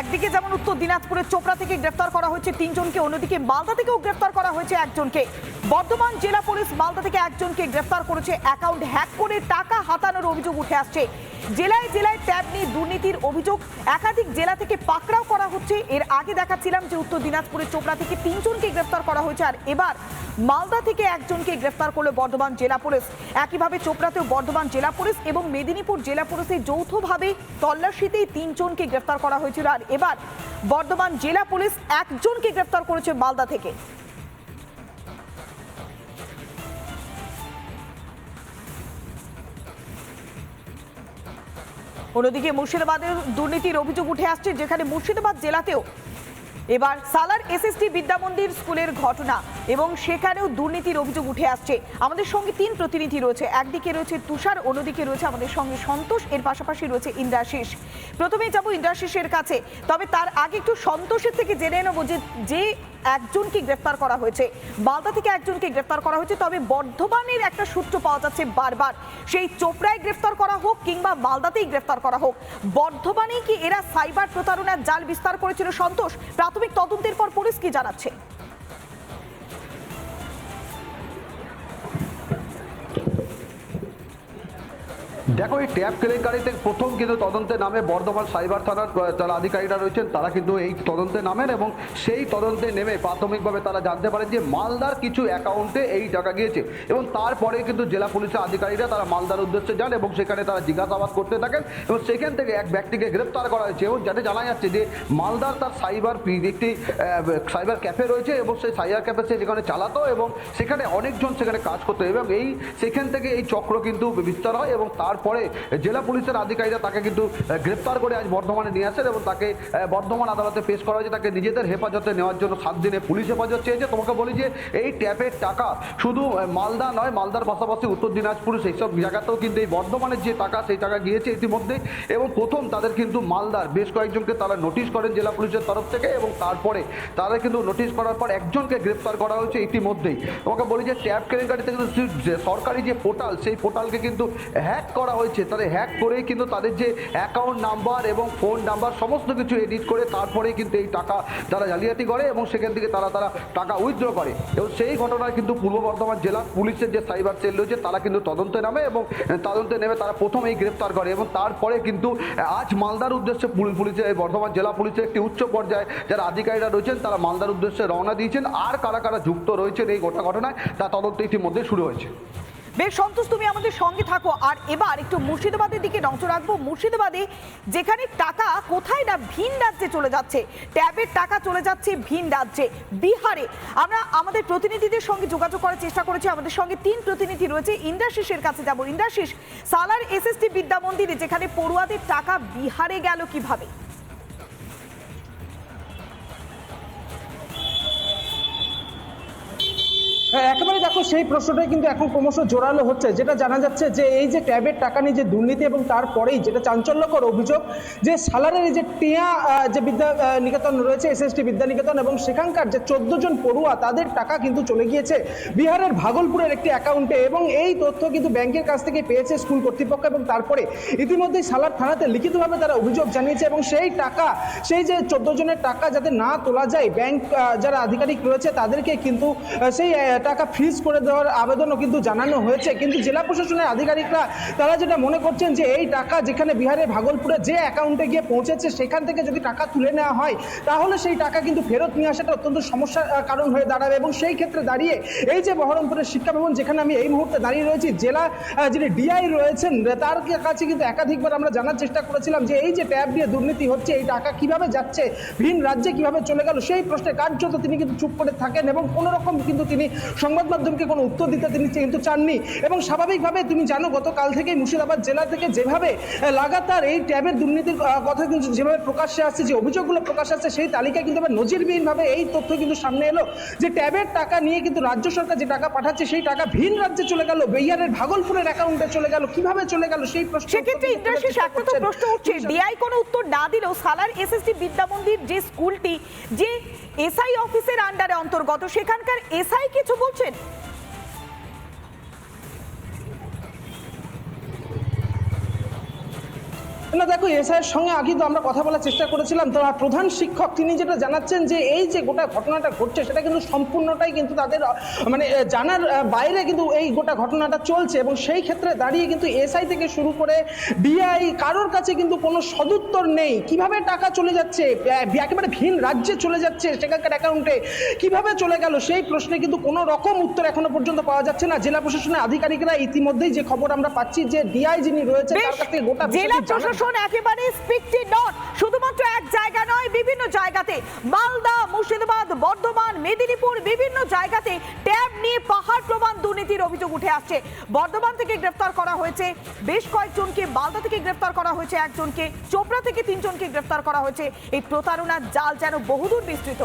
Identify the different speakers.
Speaker 1: একদিকে যেমন উত্তর দিনাজপুরের চোপড়া থেকে গ্রেফতার করা হয়েছে তিনজনকে, অন্যদিকে মালদা থেকেও গ্রেফতার করা হয়েছে একজনকে। বর্ধমান জেলা পুলিশ মালদা থেকে একজনকে গ্রেফতার করেছে। অ্যাকাউন্ট হ্যাক করে টাকা হাতানোর অভিযোগ উঠে আসছে। জেলায় জেলায় ট্যাব নিয়ে দুর্নীতির অভিযোগ। একাধিক জেলা থেকে পাকড়াও করা হচ্ছে। এর আগে দেখাচ্ছিলাম যে উত্তর দিনাজপুরের চোপড়া থেকে তিনজনকে গ্রেফতার করা হয়েছে আর এবার মালদা থেকে একজনকে গ্রেফতার করল বর্ধমান জেলা পুলিশ। একইভাবে চোপড়াতেও বর্ধমান জেলা পুলিশ এবং মেদিনীপুর জেলা পুলিশের যৌথভাবে তল্লাশিতেই তিনজনকে গ্রেফতার করা হয়েছিল। আর এবার বর্ধমান জেলা পুলিশ একজনকে গ্রেফতার করেছে মালদা থেকে। অন্যদিকে মুর্শিদাবাদের দুর্নীতির অভিযোগ উঠে আসছে যেখানে মুর্শিদাবাদ জেলাতেও এবার সালার এসএসটি বিদ্যামন্দির স্কুলের ঘটনা এবং সেখানেও দুর্নীতির অভিযোগ উঠে আসছে। আমাদের সঙ্গে তিন প্রতিনিধি রয়েছে। একদিকে রয়েছে তুষার, অন্যদিকে রয়েছে আমাদের সঙ্গে সন্তোষ। এর পাশাপাশি রয়েছে ইন্দ্রাশিস প্রথমে যাব ইন্দ্রাশিসের কাছে। তবে তার আগে একটু সন্তোষের থেকে জেনে নেব যে যে একজনকে গ্রেফতার করা হয়েছে। মালদা থেকে একজনকে গ্রেফতার করা হয়েছে। তবে বর্ধমানের একটা সূত্র পাওয়া যাচ্ছে বারবার। সেই চোপড়ায় গ্রেফতার করা হোক কিংবা মালদাতেই গ্রেফতার করা হোক, বর্ধমানেই কি এরা সাইবার প্রতারণার জাল বিস্তার করেছিল সন্তোষ? প্রাথমিক তদন্তের পর পুলিশ কি জানাচ্ছে?
Speaker 2: দেখো, এই ট্যাব কেলেঙ্কারিতে প্রথম কিন্তু তদন্তে নামে বর্ধমান সাইবার থানার যারা আধিকারিকরা রয়েছেন, তারা কিন্তু এই তদন্তে নামেন এবং সেই তদন্তে নেমে প্রাথমিকভাবে তারা জানতে পারেন যে মালদার কিছু অ্যাকাউন্টে এই টাকা গিয়েছে এবং তারপরে কিন্তু জেলা পুলিশের আধিকারিকরা তারা মালদার উদ্দেশ্যে যান এবং সেখানে তারা জিজ্ঞাসাবাদ করতে থাকেন এবং সেখান থেকে এক ব্যক্তিকে গ্রেপ্তার করা হয়েছে এবং যাতে জানা যাচ্ছে যে মালদার তার সাইবার একটি সাইবার ক্যাফে রয়েছে এবং সেই সাইবার ক্যাফে সে যেখানে চালাতো এবং সেখানে অনেকজন সেখানে কাজ করতো এবং এই, সেখান থেকে এই চক্র কিন্তু বিস্তার হয় এবং তারপরে জেলা পুলিশের আধিকারিকরা তাকে কিন্তু গ্রেপ্তার করে আজ বর্ধমানে নিয়ে আসেন এবং তাকে বর্ধমান আদালতে পেশ করা হয়েছে। তাকে নিজেদের হেফাজতে নেওয়ার জন্য সাত দিনে পুলিশ হেফাজত চেয়েছে। তোমাকে বলি যে এই ট্যাপের টাকা শুধু মালদা নয়, মালদার পাশাপাশি উত্তর দিনাজপুর, সেই সব জায়গাতেও কিন্তু এই বর্ধমানের যে টাকা, সেই টাকা গিয়েছে ইতিমধ্যে। এবং প্রথম তাদের কিন্তু মালদার বেশ কয়েকজনকে তারা নোটিশ করেন জেলা পুলিশের তরফ থেকে এবং তারপরে তারা কিন্তু নোটিশ করার পর একজনকে গ্রেপ্তার করা হয়েছে ইতিমধ্যেই। তোমাকে বলি যে ট্যাব কেলেঙ্কারিতে কিন্তু সরকারি যে পোর্টাল, সেই পোর্টালকে কিন্তু হ্যাক করা হয়েছে, তাদের হ্যাক করে কিন্তু তাদের যে অ্যাকাউন্ট নাম্বার এবং ফোন নাম্বার সমস্ত কিছু এডিট করে তারপরেই কিন্তু এই টাকা তারা জালিয়াতি করে এবং সেখান থেকে তারা তারা টাকা উইথড্র করে। এবং সেই ঘটনায় কিন্তু পূর্ব বর্ধমান জেলা পুলিশের যে সাইবার সেল রয়েছে, তারা কিন্তু তদন্তে নামে এবং তদন্তে নেমে তারা প্রথমেই গ্রেপ্তার করে এবং তারপরে কিন্তু, আজ মালদার উদ্দেশ্যে পুল- পুলিশের বর্ধমান জেলা পুলিশের একটি উচ্চ পর্যায়ে যারা আধিকারিকরা রয়েছেন, তারা মালদার উদ্দেশ্যে রওনা দিয়েছেন। আর কারা কারা যুক্ত রয়েছেন এই গোটা ঘটনায়, তা তদন্ত ইতিমধ্যে শুরু হয়েছে।
Speaker 1: বেশ সন্তোষ তুমি আমাদের সঙ্গে থাকো। আর এবার একটু মুর্শিদাবাদের দিকে নজর রাখব। মুর্শিদাবাদে যেখানে টাকা কোথায় না ভিন রাজ্যে চলে যাচ্ছে। ট্যাবের টাকা চলে যাচ্ছে ভিন রাজ্যে, বিহারে। আমরা আমাদের প্রতিনিধিদের সঙ্গে যোগাযোগ করার চেষ্টা করেছি। আমাদের সঙ্গে তিন প্রতিনিধি রয়েছে। ইন্দ্রাশিসের কাছে যাব। ইন্দ্রাশিস, সালার এসএসটি বিদ্যা মন্দিরে যেখানে পড়ুয়াদের টাকা বিহারে গেল কীভাবে?
Speaker 3: একেবারে দেখো সেই প্রশ্নটাই কিন্তু এখন ক্রমশ জোরালো হচ্ছে, যেটা জানা যাচ্ছে যে এই যে ট্যাবের টাকা নিয়ে যে দুর্নীতি এবং তারপরেই যেটা চাঞ্চল্যকর অভিযোগ, যে সালারের এই যে টিয়া যে বিদ্যা নিকেতন রয়েছে, এসএসটি বিদ্যা নিকেতন এবং সেখানকার যে চোদ্দ জন পড়ুয়া, তাদের টাকা কিন্তু চলে গিয়েছে বিহারের ভাগলপুরের একটি অ্যাকাউন্টে, এবং এই তথ্য কিন্তু ব্যাংকের কাছ থেকে পেয়েছে স্কুল কর্তৃপক্ষ, এবং তারপরে ইতিমধ্যেই সালার থানাতে লিখিতভাবে তারা অভিযোগ জানিয়েছে, এবং সেই টাকা, সেই যে চোদ্দ জনের টাকা যাতে না তোলা যায়, ব্যাংক যারা আধিকারিক রয়েছে, তাদেরকে কিন্তু সেই টাকা ফ্রিজ করে দেওয়ার আবেদনও কিন্তু জানানো হয়েছে। কিন্তু জেলা প্রশাসনের আধিকারিকরা, তারা যেটা মনে করছেন যে এই টাকা যেখানে বিহারের ভাগলপুরে যে অ্যাকাউন্টে গিয়ে পৌঁছেছে, সেখান থেকে যদি টাকা তুলে নেওয়া হয়, তাহলে সেই টাকা কিন্তু ফেরত নিয়ে আসাটা অত্যন্ত সমস্যার কারণ হয়ে দাঁড়াবে। এবং সেই ক্ষেত্রে দাঁড়িয়ে এই যে বহরমপুরের শিক্ষা ভবন, যেখানে আমি এই মুহূর্তে দাঁড়িয়ে রয়েছি, জেলা যিনি ডিআই রয়েছেন, তার কাছে কিন্তু একাধিকবার আমরা জানার চেষ্টা করেছিলাম যে এই যে ট্যাব দিয়ে দুর্নীতি হচ্ছে, এই টাকা কীভাবে যাচ্ছে, ভিন রাজ্যে কীভাবে চলে গেল, সেই প্রশ্নে কার্যত তিনি কিন্তু চুপ করে থাকেন এবং কোনোরকম কিন্তু তিনি সংবাদ মাধ্যমকে কোনো উত্তর দিতে তিনি কিন্তু চাননি। এবং স্বাভাবিকভাবে তুমি জানো গতকাল থেকে মুর্শিদাবাদ জেলা থেকে যেভাবে লাগাতার এই ট্যাবের দুর্নীতির কথা কিন্তু যেভাবে প্রকাশ্যে আসছে যে অভিযোগগুলো প্রকাশ আসছে সেই তালিকায় কিন্তু আবার নজিরবিহীনভাবে এই তথ্য কিন্তু সামনে এলো যে ট্যাবের টাকা নিয়ে কিন্তু রাজ্য সরকার যে টাকা পাঠাচ্ছে সেই টাকা ভিন রাজ্যে চলে গেল বেইয়ারের ভাগলপুরের অ্যাকাউন্টে চলে গেল কীভাবে চলে গেল সেই প্রশ্ন
Speaker 1: সেক্ষেত্রে ইন্দ্রাশিস একটা তো প্রশ্ন উঠছে ডিআই কোনো উত্তর না দিলেও সালার এসএসটি বিদ্যা মন্দির যে স্কুলটি যে এসআই অফিসের আন্ডারে অন্তর্গত সেখানকার এসআই কিছু বলছেন?
Speaker 3: না দেখো এসআইয়ের সঙ্গে আগে তো আমরা কথা বলার চেষ্টা করেছিলাম। তো আর প্রধান শিক্ষক তিনি যেটা জানাচ্ছেন যে এই যে গোটা ঘটনাটা ঘটছে সেটা কিন্তু সম্পূর্ণটাই কিন্তু তাদের মানে জানার বাইরে কিন্তু এই গোটা ঘটনাটা চলছে এবং সেই ক্ষেত্রে দাঁড়িয়ে কিন্তু এসআই থেকে শুরু করে ডিআই কারোর কাছে কিন্তু কোনো সদুত্তর নেই। কীভাবে টাকা চলে যাচ্ছে? একেবারে ভিন রাজ্যে চলে যাচ্ছে সেখানকার অ্যাকাউন্টে কীভাবে চলে গেল? সেই প্রশ্নে কিন্তু কোনো রকম উত্তর এখনও পর্যন্ত পাওয়া যাচ্ছে না। জেলা প্রশাসনের আধিকারিকরা ইতিমধ্যেই যে খবর আমরা পাচ্ছি যে ডিআই যিনি রয়েছে তার কাছ থেকে গোটা
Speaker 1: জেলা
Speaker 3: বিষয়টি জানার-
Speaker 1: একেবারে স্পিকটি নট। শুধুমাত্র এক জায়গা নয়, বিভিন্ন জায়গাতে। মালদা, মুর্শিদাবাদ, বর্ধমান, মেদিনীপুর, বিভিন্ন জায়গাতে ট্যাব নিয়ে পাহাড় প্রমাণ দুর্নীতির অভিযোগ উঠে আসছে। বর্ধমান থেকে গ্রেফতার করা হয়েছে বেশ কয়েকজনকে, মালদা থেকে গ্রেফতার করা হয়েছে একজনকে, চোপড়া থেকে তিনজনকে গ্রেফতার করা হয়েছে। এই প্রতারণার জাল যেন বহুদূর বিস্তৃত।